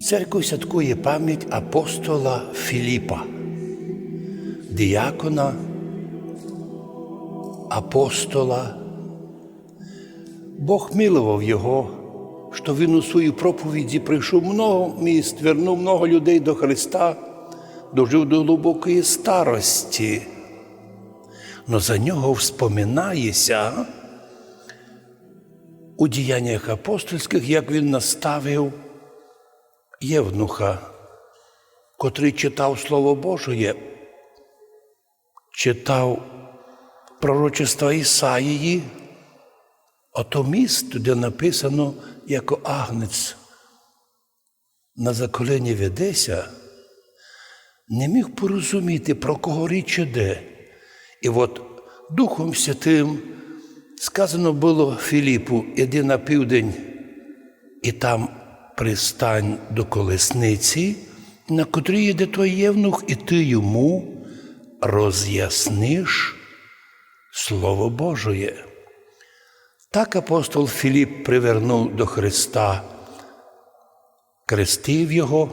Церква святкує пам'ять апостола Філіпа, діякона, апостола. Бог милував його, що він у своїй проповіді прийшов много міст, вернув много людей до Христа, дожив до глибокої старості. Но за нього вспоминається у діяннях апостольських, як він наставив Євнуха, котрий читав Слово Божє, читав пророчества Ісаїї, ото місто, де написано, як агнець на заколені ведеся, не міг порозуміти, про кого річ іде. І от Духом Святим сказано було Філіпу, іди на південь і там пристань до колесниці, на котрій їде той євнух, і ти йому роз'ясниш Слово Божоє. Так апостол Філіп привернув до Христа, крестив його.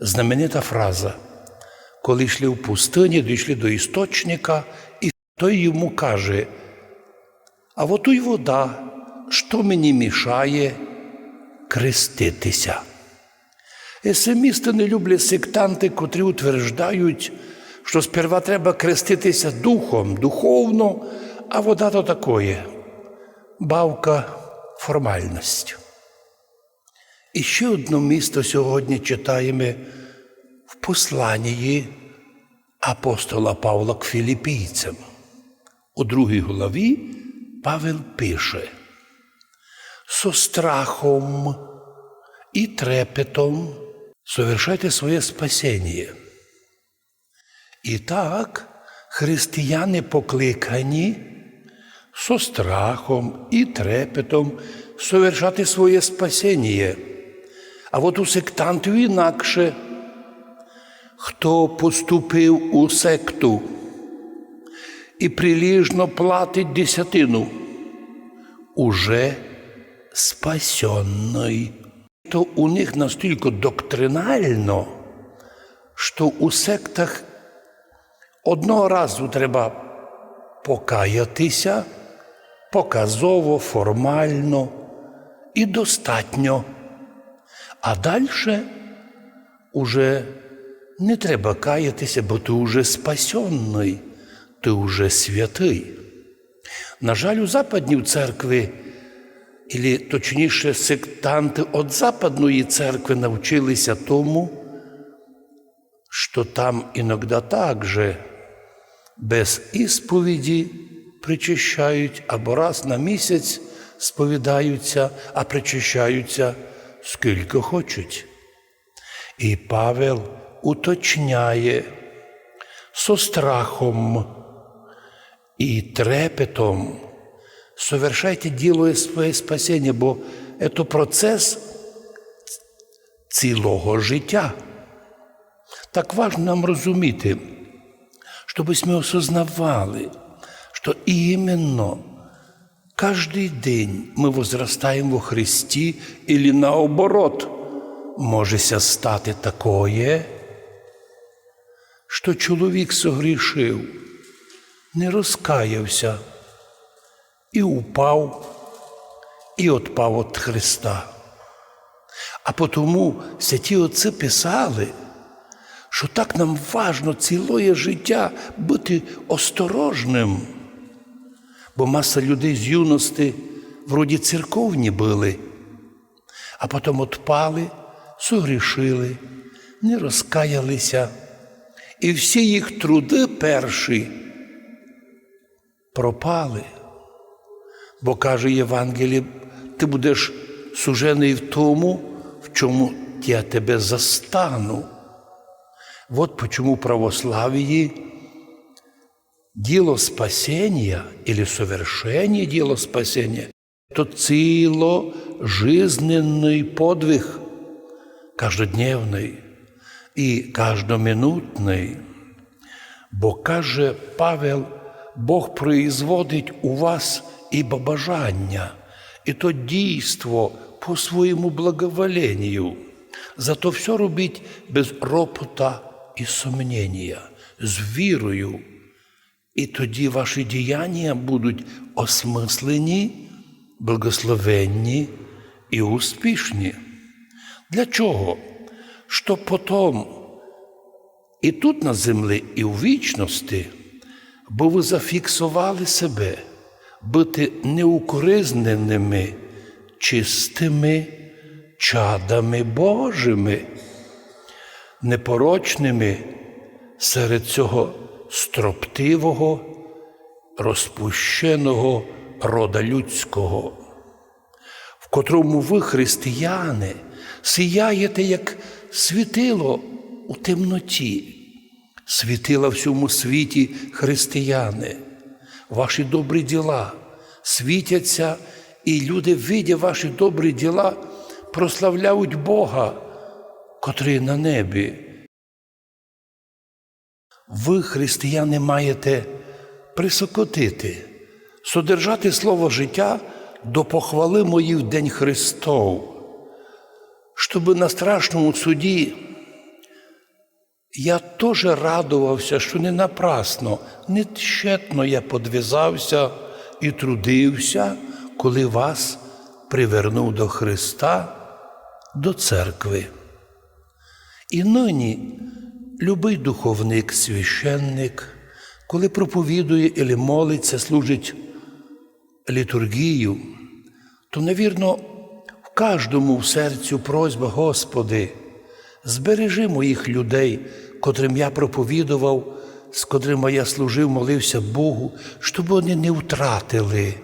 Знаменита фраза. Коли йшли в пустині, дійшли до істочника, і той йому каже: А от й вода, що мені мішає креститися. Есемісти не люблять сектанти, котрі утверждають, що сперва треба креститися духом, духовно, а вода то такое, бавка формальність. І ще одне місто сьогодні читаємо в посланні апостола Павла к філіпійцям. У другій главі Павел пише: со страхом і трепетом совершайте своє спасіння. І так, християни покликані со страхом і трепетом совершати своє спасіння. А от у сектантів інакше, хто поступив у секту і приліжно платить десятину, уже спасенний. То у них настільки доктринально, що у сектах одного разу треба покаятися показово, формально і достатньо. А далі уже не треба каятися, бо ти вже спасенний, ти вже святий. На жаль, у западній церкві, і точніше, сектанти від Западної церкви навчилися тому, що там іноді також без ісповіді причащають або раз на місяць сповідаються, а причащаються скільки хочуть. І Павел уточняє со страхом і трепетом совершайте діло своє спасіння, бо це процес цілого життя. Так важно нам розуміти, щоб ми осознавали, що іменно Каждый день мы возрастаем во Христі, или наоборот, можеся стати такое, що чоловік согрішив, не розкаявся і упав, і отпав від Христа. А потому святі отці писали, що так нам важно ціле життя бути осторожним. Бо маса людей з юності вроді церковні були, а потім отпали, согрішили, не розкаялися, і всі їх труди перші пропали. Бо каже Євангеліє, ти будеш сужений в тому, в чому я тебе застану. От почему православії Діло спасения или совершение дела спасения – то ціло подвиг, каждодневний і каждоминутний. Бо каже Павел, Бог производить у вас ібо бажання, і то дійство по своєму благоволенню. Зато все робіть без ропота і сумнення, з вірою. І тоді ваші діяння будуть осмислені, благословенні і успішні. Для чого? Щоб потім і тут на землі, і в вічності, бо ви зафіксували себе бути неукоризненими, чистими чадами Божими, непорочними серед цього строптивого, розпущеного рода людського, в котрому ви, християни, сіяєте як світило у темноті, світила всьому світі християни, ваші добрі діла світяться, і люди, видя ваші добрі діла, прославляють Бога, котрий на небі. Ви, християни, маєте присокотити, содержати слово життя до похвали мої в День Христов, щоб на страшному суді я теж радувався, що не напрасно, не тщетно я подвізався і трудився, коли вас привернув до Христа, до церкви. І нині любий духовник, священник, коли проповідує і молиться, служить літургію, то, навірно, в кожному в серцю просьба, Господи, збережи моїх людей, котрим я проповідував, з котрими я служив, молився Богу, щоб вони не втратили,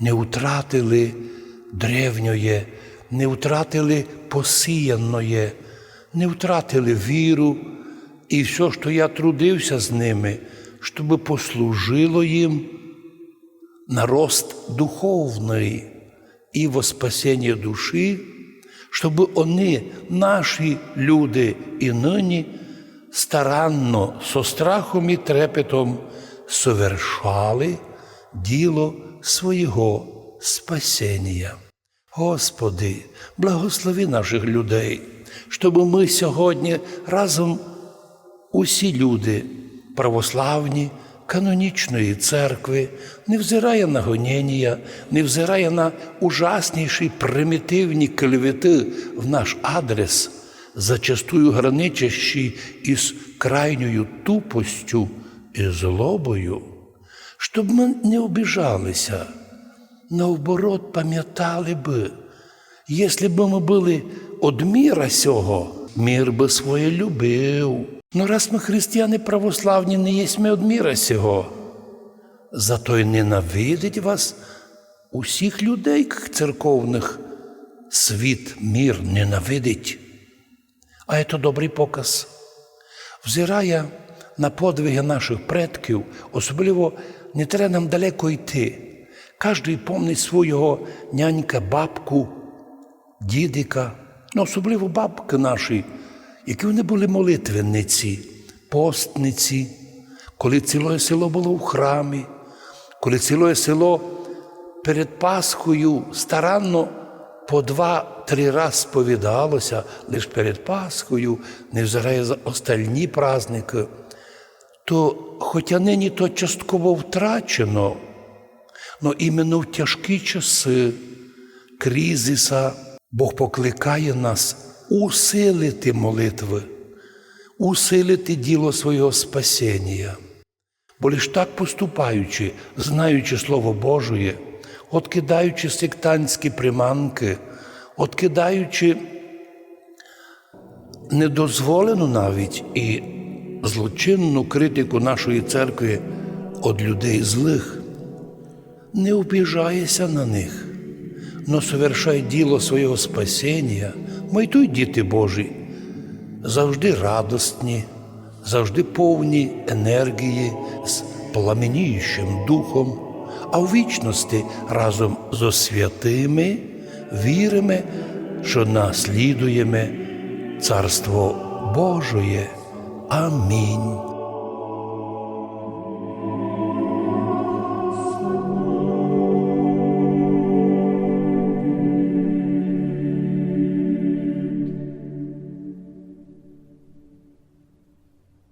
не втратили древньоє, не втратили посіяноє, не втратили віру і все, що я трудився з ними, щоб послужило їм на рост духовний і во спасіння душі, щоб вони, наші люди і нині, старанно, со страхом і трепетом совершали діло свого спасіння. Господи, благослови наших людей, щоб ми сьогодні разом усі люди православні, канонічної церкви, не взирає на гоніння, не взирає на ужасніші примітивні клевети в наш адрес, зачастую граничащі із крайньою тупостю і злобою, щоб ми не обіжалися, наоборот, пам'ятали би, якщо б ми були од міра сього, мір би своє любив. Ну, раз ми християни православні, не єсмі од міра сього, зато й ненавидить вас усіх людей церковних. Світ, мір ненавидить. А це добрий показ. Взирає на подвиги наших предків, особливо не треба нам далеко йти. Кожен помнить свого нянька, бабку, дідика, ну особливо бабки наші, які вони були молитвенниці, постниці, коли ціле село було в храмі, коли ціле село перед Пасхою старанно по два-три рази сповідалося лише перед Пасхою, не взирає за остальні праздники, то хоча нині то частково втрачено, но іменно в тяжкі часи кризиса Бог покликає нас усилити молитви, усилити діло свого спасіння. Бо лиш так поступаючи, знаючи Слово Божє, откидаючи сектантські приманки, откидаючи недозволену навіть і злочинну критику нашої церкви від людей злих, не обіжаєшся на них, но совершай діло свого спасіння, майтуй діти Божі, завжди радостні, завжди повні енергії з пламеніючим духом, а в вічності разом зо святими віримо, що наслідуємо Царство Божоє. Амінь.